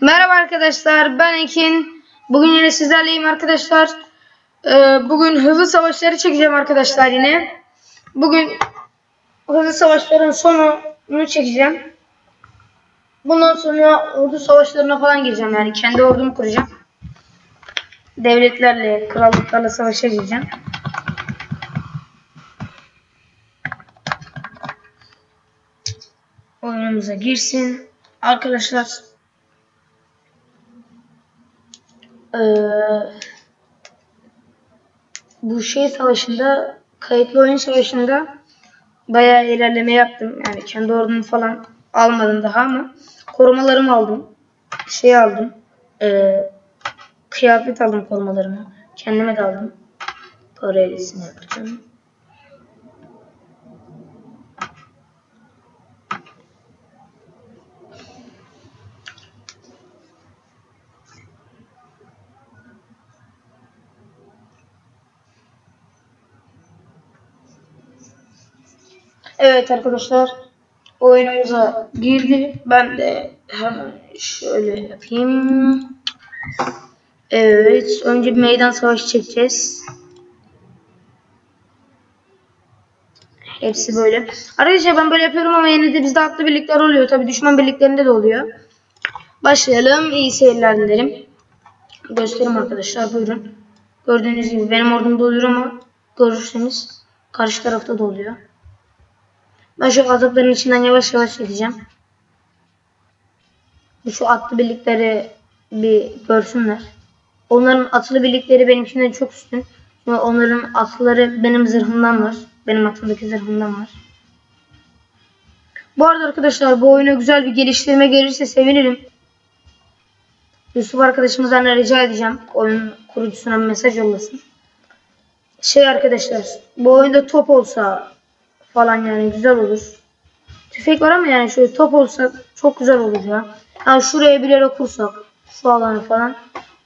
Merhaba arkadaşlar ben Ekin. Bugün yine sizlerleyim arkadaşlar. Ee, bugün hızlı savaşları çekeceğim arkadaşlar yine. Bugün hızlı savaşların sonunu çekeceğim. Bundan sonra ordu savaşlarına falan gireceğim yani kendi ordumu kuracağım. Devletlerle, krallıklarla savaşa gireceğim. Oyunumuza girsin. Arkadaşlar Ee, bu şey savaşında kayıtlı oyun savaşında bayağı ilerleme yaptım. Yani kendi ordumu falan almadım daha ama korumalarımı aldım. Şey aldım. Ee, kıyafet aldım korumalarımı. Kendime de aldım. Paralelesini yapacağım. Evet arkadaşlar oyunumuza girdi. Ben de hemen şöyle yapayım. Evet önce bir meydan savaşı çekeceğiz. Hepsi böyle. Arkadaşlar ben böyle yapıyorum ama yine de bizde atlı birlikler oluyor. Tabi düşman birliklerinde de oluyor. Başlayalım. İyi seyirler dilerim. Göstereyim arkadaşlar buyurun. Gördüğünüz gibi benim ordumda oluyor ama görürseniz karşı tarafta da oluyor. Ben şu azapların içinden yavaş yavaş gideceğim. Şu atlı birlikleri bir görsünler. Onların atlı birlikleri benimkinden çok üstün. Ve onların atlıları benim zırhımdan var. Benim atımdaki zırhımdan var. Bu arada arkadaşlar bu oyuna güzel bir geliştirme gelirse sevinirim. Yusuf arkadaşımızdan rica edeceğim. Oyun kurucusuna mesaj yollasın. Şey arkadaşlar bu oyunda top olsa falan yani güzel olur. Tüfek var ama yani şöyle top olsa çok güzel olur ya. Yani şuraya bir yere kursak şu alanı falan.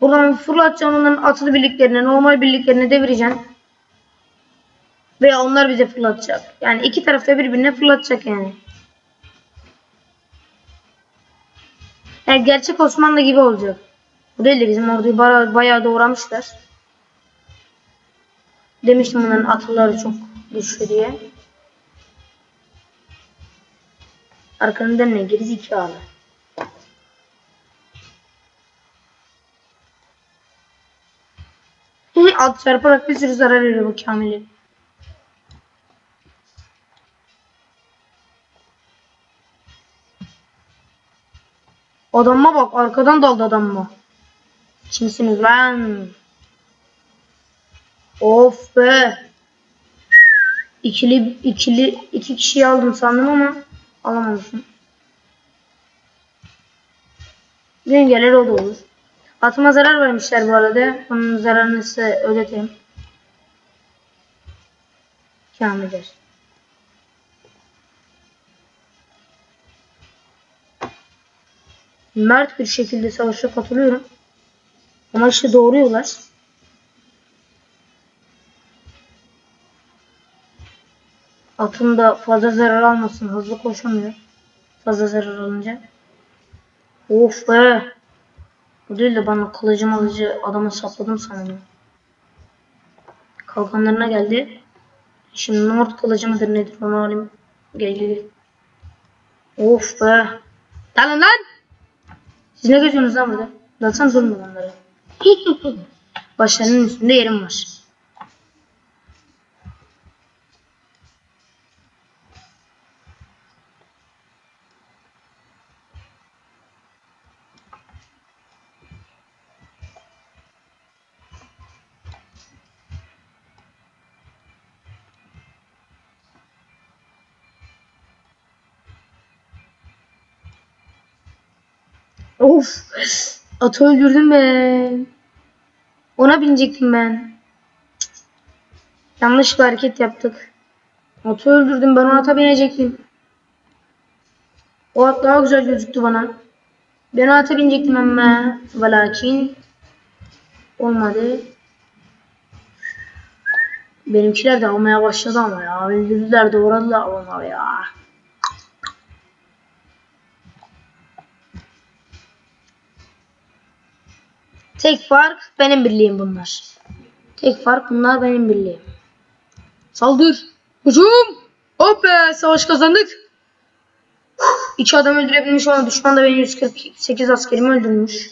Buradan fırlatacağım onların atlı birliklerine, normal birliklerine devireceğim. Veya onlar bize fırlatacak. Yani iki tarafta birbirine fırlatacak yani. Yani gerçek Osmanlı gibi olacak. Bu değil de bizim orduyu bayağı, bayağı doğramışlar. Demiştim bunların atlıları çok güçlü diye. Arkandan ne geri zekalı. At çarparak bir sürü zarar veriyor bu Kamil'in. Adamma bak arkadan daldı adamma. Kimsiniz lan? Of be. İkili ikili iki kişiyi aldım sandım ama alamamışım. Dengeler o da olur. Atıma zarar vermişler bu arada. Onun zararını size ödeteyim. Kamildir. Mert bir şekilde savaşa katılıyorum. Ama işte doğruyorlar. Atım da fazla zarar almasın. Hızlı koşamıyor. Fazla zarar alınca. Of be. Bu değil de bana kılıcım alıcı adamı sapladım sanırım. Kalkanlarına geldi. Şimdi Nord kılıcı mıdır nedir onu alayım. Gel gel gel. Of be. Dalın lan. Siz ne geziyorsunuz lan burada? Dalsan zorunda onlara. Başlarının üstünde yerim var. Of. Atı öldürdüm ben. Ona binecektim ben. Cık. Yanlış bir hareket yaptık. Atı öldürdüm ben o ata binecektim. O at daha güzel gözüktü bana. Ben ata binecektim ama. Velakin. Olmadı. Benimkiler de almaya başladı ama ya. Öldürdüler doğradılar onları ya. Tek fark benim birliğim bunlar. Tek fark bunlar benim birliğim. Saldır. Hücum. Hop be savaş kazandık. İki adam öldürebilmiş olan düşman da benim 148 askerimi öldürmüş.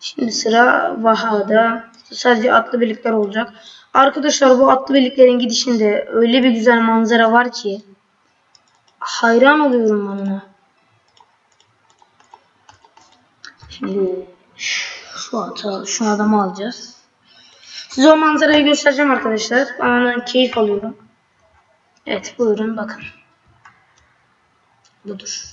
Şimdi sıra Vaha'da. Sadece atlı birlikler olacak. Arkadaşlar bu atlı birliklerin gidişinde öyle bir güzel manzara var ki hayran oluyorum ben ona. Şimdi şu şu adamı alacağız. Size o manzarayı göstereceğim arkadaşlar. Ben keyif alıyorum. Evet buyurun bakın. Budur.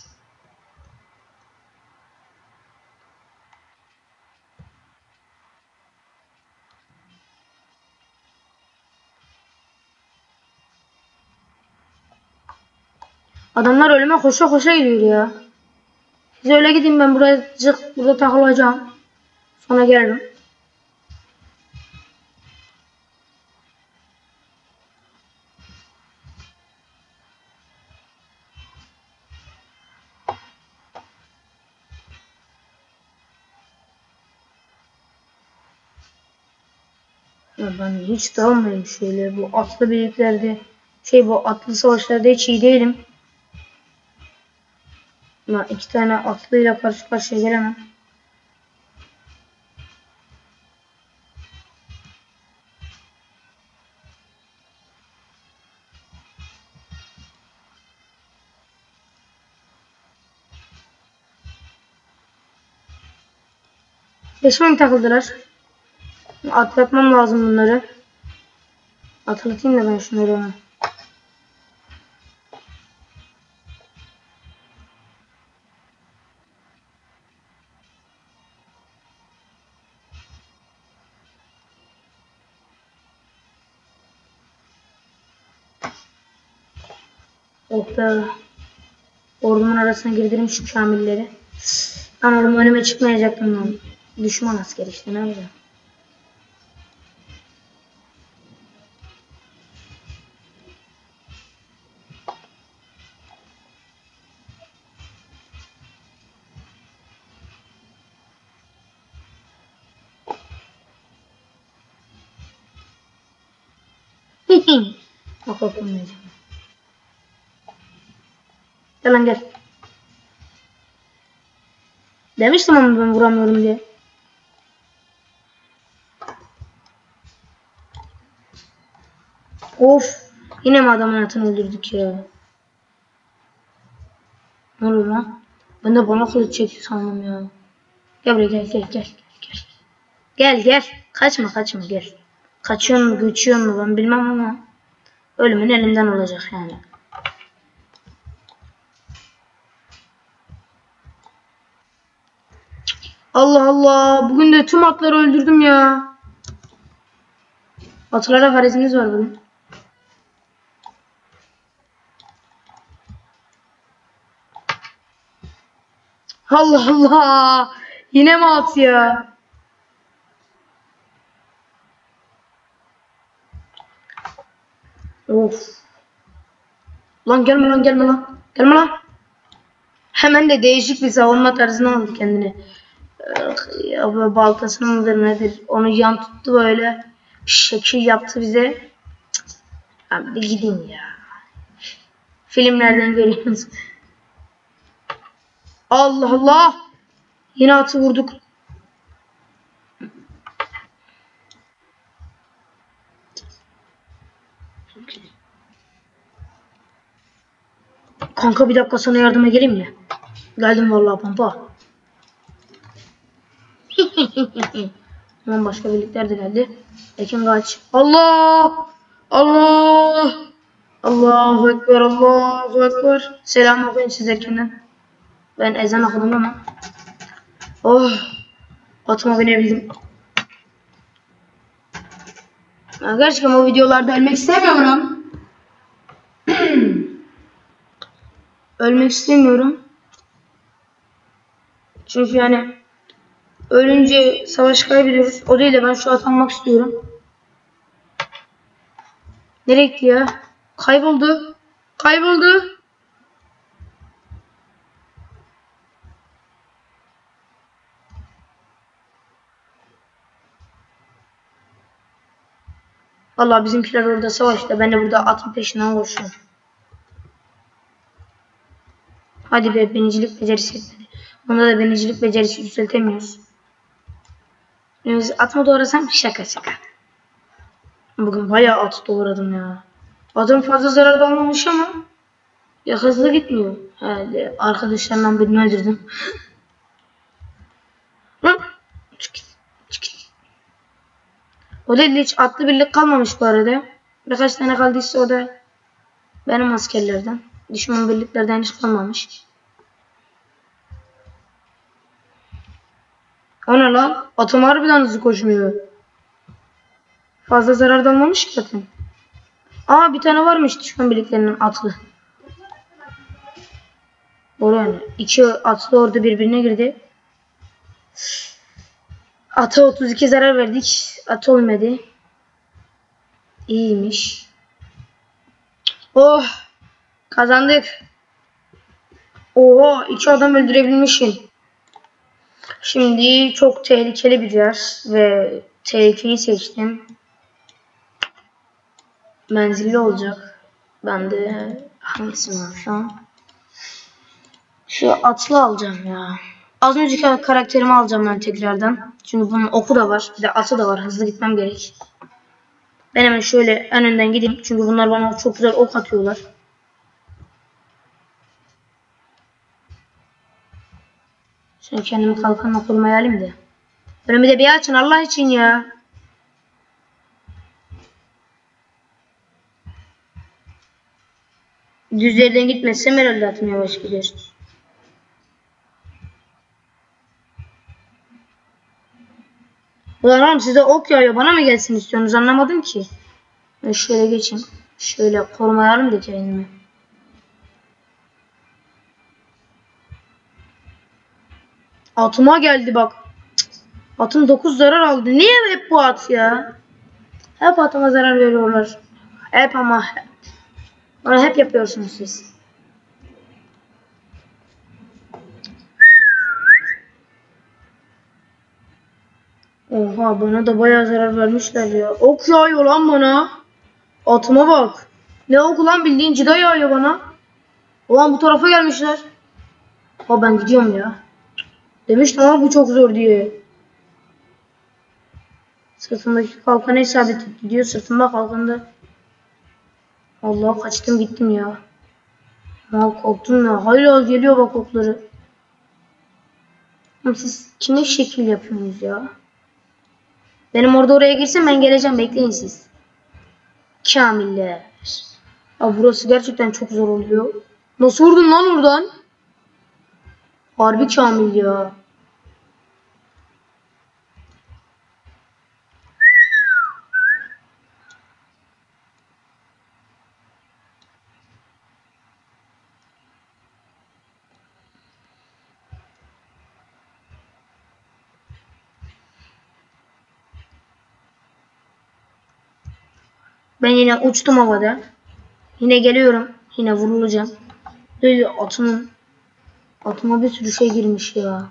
Adamlar ölüme koşa koşa gidiyor ya. Siz öyle gidin ben buraya burada takılacağım. Sonra gelirim. Ya ben hiç dalmayayım şöyle bu atlı birliklerde şey bu atlı savaşlarda hiç iyi değilim. Ama iki tane atlıyla karşı karşıya gelemem. Mi takıldılar? Atlatmam lazım bunları. Atlatayım da ben şunları hemen. Oh be. Ordumun arasına girdirim şu kamilleri. Anladım önüme çıkmayacaktım lan. Düşman asker işte ne yapacağım. Bak okumayacağım. Gel lan gel. Demiştim ama ben vuramıyorum diye. Of. Yine mi adamın hayatını öldürdük ya? Ne oluyor lan? Ben de bana kılıç çekiyor sandım ya. Gel buraya gel gel gel gel. Gel gel. Kaçma kaçma gel. Kaçıyor mu göçüyor mu ben bilmem ama. Ölümün elinden olacak yani. Allah Allah. Bugün de tüm atları öldürdüm ya. Atlara garezimiz var bugün. Allah Allah. Yine mi at ya? Of. Lan gelme lan gelme lan. Gelme lan. Hemen de değişik bir savunma tarzına aldı kendini. Ya baltasını mıdır nedir? Onu yan tuttu böyle. Şekil yaptı bize. Abi gidin ya. Filmlerden görüyorsunuz. Allah Allah. Yine atı vurduk. Kanka bir dakika sana yardıma geleyim mi? Geldim vallahi pampa. Hemen başka birlikler de geldi. Ekin kaç. Allah! Allah! Allahu Ekber, Allahu Ekber. Selam okuyun siz erkenden. Ben ezan okudum ama. Oh! Atıma binebildim. Gerçekten o videolarda ölmek istemiyorum. ölmek istemiyorum. Çünkü yani ölünce savaş kaybediyoruz. O değil de ben şu at almak istiyorum. Nereye gitti ya? Kayboldu. Kayboldu. Vallahi bizimkiler orada savaşta. Ben de burada atın peşinden koşuyorum. Hadi be binicilik becerisi yetmedi. Onda da binicilik becerisi yükseltemiyoruz. Biz at mı doğrasam? Şaka şaka. Bugün bayağı at doğradım ya. Atım fazla zarar almamış ama ya hızlı gitmiyor. Herhalde arkadaşlarından birini öldürdüm. Değil hiç atlı birlik kalmamış bu arada. Birkaç tane kaldıysa o da benim askerlerden. Düşman birliklerden hiç kalmamış. O ne lan? Atım harbiden hızlı koşmuyor. Fazla zarar da almamış ki atım. Aa bir tane varmış düşman birliklerinin atlı. Oraya ne? İki atlı orada birbirine girdi. Ata 32 zarar verdik. At olmadı. İyiymiş. Oh! Kazandık. Oha! iki adam öldürebilmişim. Şimdi çok tehlikeli bir yer ve tehlikeyi seçtim. Menzilli olacak. Ben de hangisi var? Şu atlı alacağım ya. Az önceki karakterimi alacağım ben tekrardan. Çünkü bunun oku da var. Bir de atı da var. Hızlı gitmem gerek. Ben hemen şöyle en önden gideyim. Çünkü bunlar bana çok güzel ok atıyorlar. Şimdi kendimi kalkanla korumaya alayım da. Önümü de bir açın Allah için ya. Düz yerden gitmezsem herhalde atım yavaş gider. Ulan oğlum size ok yağıyor bana mı gelsin istiyorsunuz anlamadım ki. Ben şöyle geçeyim. Şöyle korumaya alayım da kendimi. Atıma geldi bak. Atım 9 zarar aldı. Niye hep bu at ya? Hep atıma zarar veriyorlar. Hep ama. Bana hep yapıyorsunuz siz. Oha bana da bayağı zarar vermişler ya. Ok yağıyor lan bana. Atıma bak. Ne ok lan bildiğin cida yağıyor bana. Ulan bu tarafa gelmişler. Ha ben gidiyorum ya. Demiştim ama bu çok zor diye. Sırtımdaki kalkanı isabet gidiyor. Sırtımda kalkanda. Allah kaçtım gittim ya. Ya korktum ya. Hala geliyor bak okları. Siz kime şekil yapıyorsunuz ya? Benim orada oraya girsem ben geleceğim. Bekleyin siz. Kamiller. Ya burası gerçekten çok zor oluyor. Nasıl vurdun lan oradan? Harbi kamil ya. Ben yine uçtum havada. Yine geliyorum. Yine vurulacağım. Böyle atımın atıma bir sürü şey girmiş ya.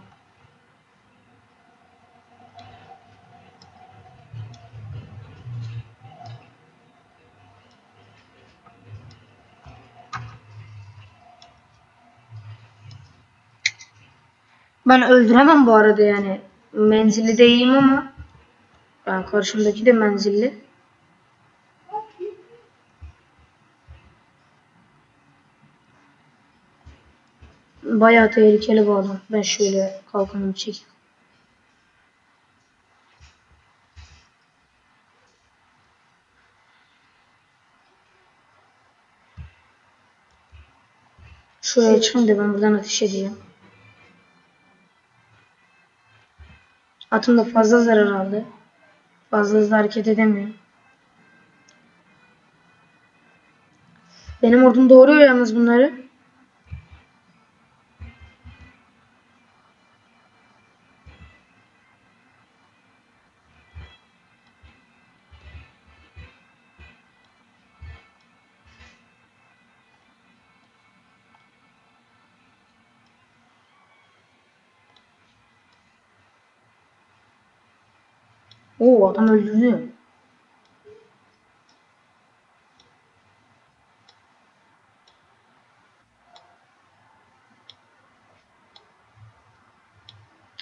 Ben öldüremem bu arada yani. Menzilli değilim ama ben karşımdaki de menzilli. Bayağı tehlikeli bu adam. Ben şöyle kalkanımı çekeyim. Şuraya çıkın da ben buradan ateş edeyim. Atım da fazla zarar aldı. Fazla hızlı hareket edemiyor. Benim ordum doğuruyor yalnız bunları. Oo adam öldürdü.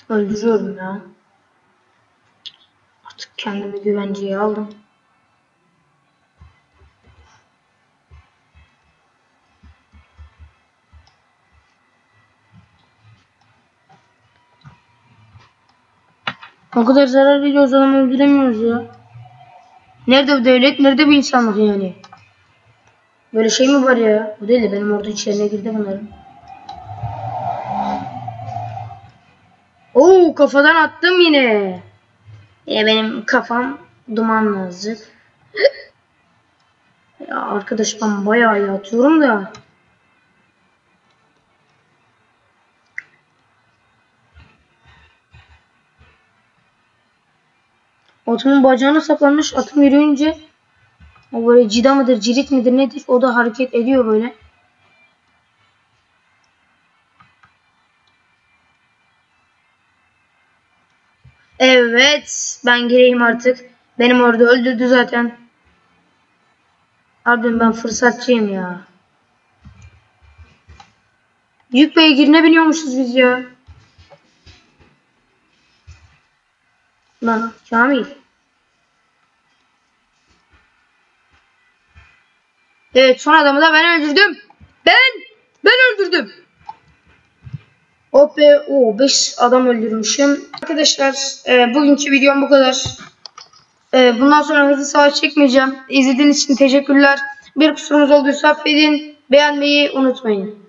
Öldürüyorum ya. Artık kendimi güvenceye aldım. O kadar zarar veriyoruz adamı öldüremiyoruz ya. Nerede bu devlet, nerede bu insanlık yani? Böyle şey mi var ya? Bu değil de benim orada içlerine girdi bunların. Oo kafadan attım yine. Yine benim kafam dumanlı azıcık. ya arkadaş ben bayağı iyi atıyorum da. Atımın bacağına saplanmış. Atım yürüyünce o böyle cida mıdır, cirit midir nedir? O da hareket ediyor böyle. Evet. Ben gireyim artık. Benim orada öldürdü zaten. Abim ben fırsatçıyım ya. Yük beygirine biniyormuşuz biz ya. Lan Kamil. Evet son adamı da ben öldürdüm. Ben! Ben öldürdüm. Hop. Oo 5 adam öldürmüşüm. Arkadaşlar e, bugünkü videom bu kadar. E, bundan sonra hızlı savaş çekmeyeceğim. İzlediğiniz için teşekkürler. Bir kusurumuz olduysa affedin. Beğenmeyi unutmayın.